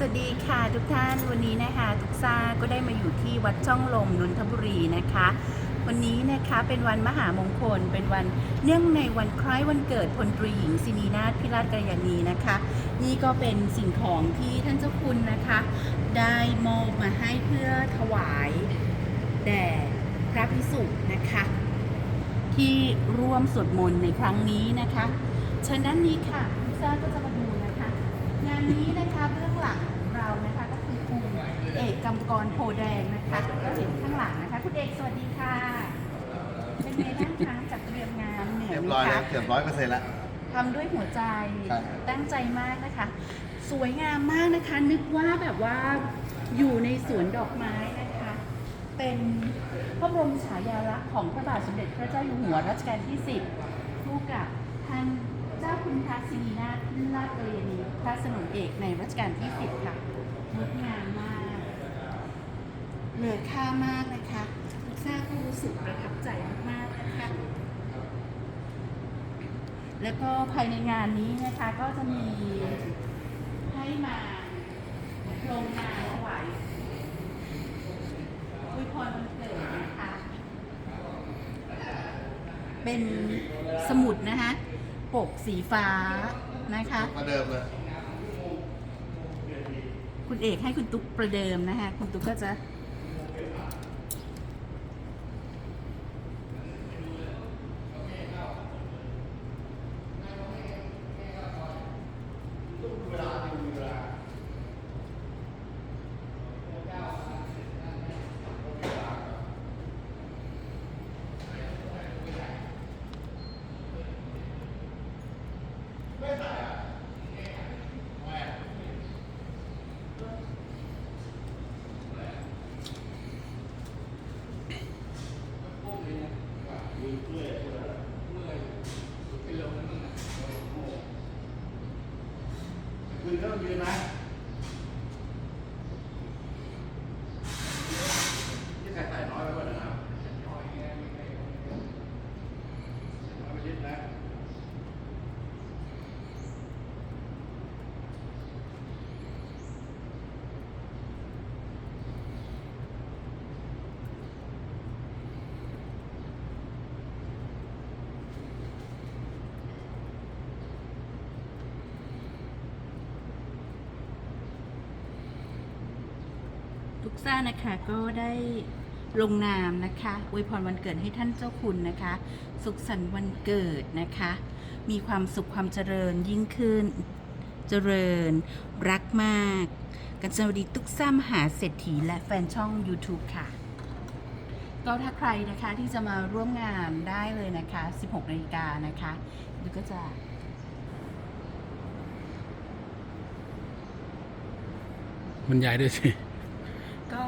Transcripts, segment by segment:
สวัสดีค่ะทุกท่านวันนี้นะคะทุกซ่าก็ได้มาอยู่ที่วัดช่องลมนนทบุรีนะคะ วันนี้นะคะเป็นวันมหามงคล เป็นวันเนื่องในวันคล้ายวันเกิดพลตรีหญิงสินีนาถพิราชกัลยาณีนะคะ นี่ก็เป็นสิ่งของที่ท่านเจ้าคุณนะคะ ได้มอบมาให้เพื่อถวายแด่พระพิสุนะคะ ที่ร่วมสวดมนต์ในครั้งนี้นะคะเชิญด้นนี้ค่ะทุกซ่าก็จะมาดูนะคะ งานนี้นะคะเบื้องหลังของเรานะคะก็คือคุณเอกกำกรโพแดงนะคะก็เห็นข้างหลังนะคะคุณเอกสวัสดีค่ะ เป็นไงบ้างคะจากเตรียมงานเหนื่อยเรียบไหมร้อยแล้คะวเกือบร้อยเปอร์เซ็นต์แล้วทำด้วยหัวใจครับ ตั้งใจมากนะคะ สวยงามมากนะคะ นึกว่าแบบว่าอยู่ในสวนดอกไม้นะคะ เป็นพระบรมฉายาลักษณ์ของพระบาทสมเด็จพระเจ้าอยู่หัวรัชกาลที่ 10 คู่กับท่านเจ้าคุณพระศิรินาลาดกรยนีพระสนมเอกในรัชกาลที่10ค่ะงดงามมาก เหลือค่ามากนะคะทุกท่านก็รู้สึกประทับใจมากๆนะคะแล้วก็ภายในงานนี้นะคะก็จะมีให้มาลงนามถวายอวยพรวันเกิดนะคะ เป็นสมุดนะคะ ปกสีฟ้านะคะมาเดิมเลย คุณเอกให้คุณตุ๊กประเดิมนะคะ คุณตุ๊กก็จะ ยืนนะที่ใส่ใส่น้อยไปกว่าเดิมน้อยไปนิดนะ ทุก ซ่านะคะก็ได้ลงนามนะคะอวยพรวันเกิดให้ท่านเจ้าคุณนะคะ สุขสันต์วันเกิดนะคะ มีความสุขความเจริญยิ่งขึ้น เจริญ รักมาก กันสวัสดีทุกซ่ามหาเศรษฐีและแฟนช่อง YouTube ค่ะ ก็ถ้าใครนะคะที่จะมาร่วมงานได้เลยนะคะ 16นาฬิกานะคะดูก็จะบรรยายด้วยสิ ก็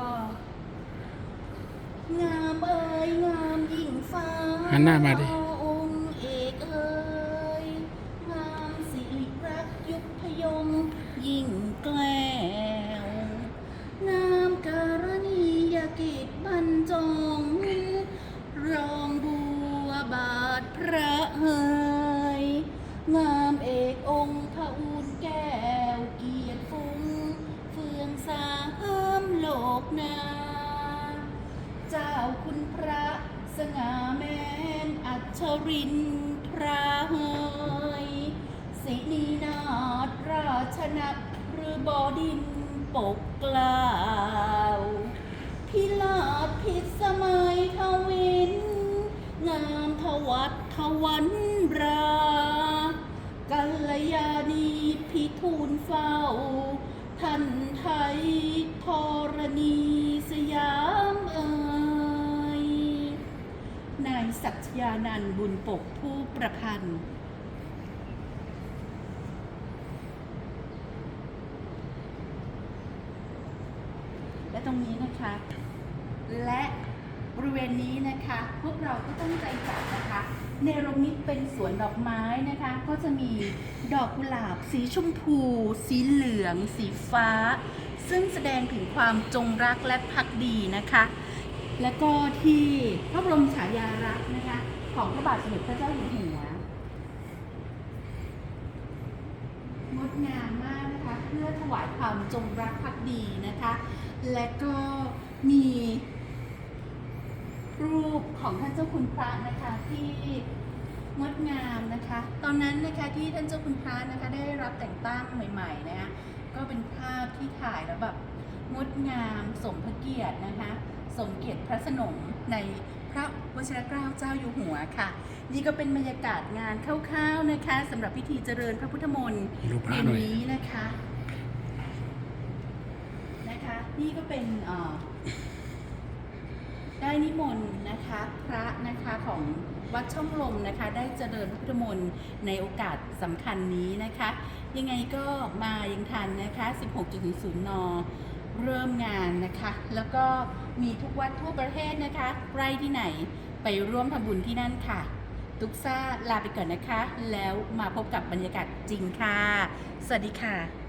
งามเอ่ยงามยิ่งฟ้า หันหน้ามาดิองค์เอกเอ่ยงามสิริรักยุคพยมยิ่งแกล้วงามการณียกิจบรรจง รองบัวบาทพระเฮยงามเอกองค์พระอูนแก้วเกียรติฟุ้งเฟืองสามโลกนา เจ้าคุณพระ สง่าแมนอัชรินทราเฮยสินีนาถราชนักหรือบอดินปกกล่าวพิลาศพิสมัยทวิน งามทวัดทวันรากัลยาณีพิทูลเฝ้าท่านไทยธรณีสยาม นายศักดิ์ยานันบุญปกผู้ประพันธ์ และตรงนี้นะคะ และบริเวณนี้นะคะ พวกเราก็ตั้งใจจัดนะคะเนรมิตเป็นสวนดอกไม้นะคะ ก็จะมีดอกกุหลาบ สีชมพู สีเหลือง สีฟ้า ซึ่งแสดงถึงความจงรักและภักดีนะคะ แล้วก็ที่พระบรมฉายาลักษณ์นะคะของพระบาทสมเด็จพระเจ้าอยู่หัวงดงามมากนะคะเพื่อถวายความจงรักภักดีนะคะ และก็มีรูปของท่านเจ้าคุณพระนะคะที่งดงามนะคะ ตอนนั้นนะคะที่ท่านเจ้าคุณพระนะคะได้รับแต่งตั้งใหม่ๆนะคะก็เป็นภาพที่ถ่ายแล้วแบบ งดงามสมพระเกียรตินะคะ สมเกียรติพระสนมในพระวชิรเกล้าเจ้าอยู่หัวค่ะ นี่ก็เป็นบรรยากาศงานคร่าวๆนะคะสำหรับพิธีเจริญพระพุทธมนต์รูปพระเย็นหน่อยนี้นะคะนะคะ นี่ก็เป็นเอ่อได้นิมนต์นะคะพระนะคะของวัดช่องลมนะคะ ได้เจริญพระพุทธมนต์ในโอกาสสำคัญนี้นะคะ ยังไงก็มายังทันนะคะ 16.00น เริ่มงานนะคะ แล้วก็มีทุกวัดทั่วประเทศนะคะใกล้ที่ไหนไปร่วมทำบุญที่นั่นค่ะตุกซ่าลาไปก่อนนะคะ แล้วมาพบกับบรรยากาศจริงค่ะ สวัสดีค่ะ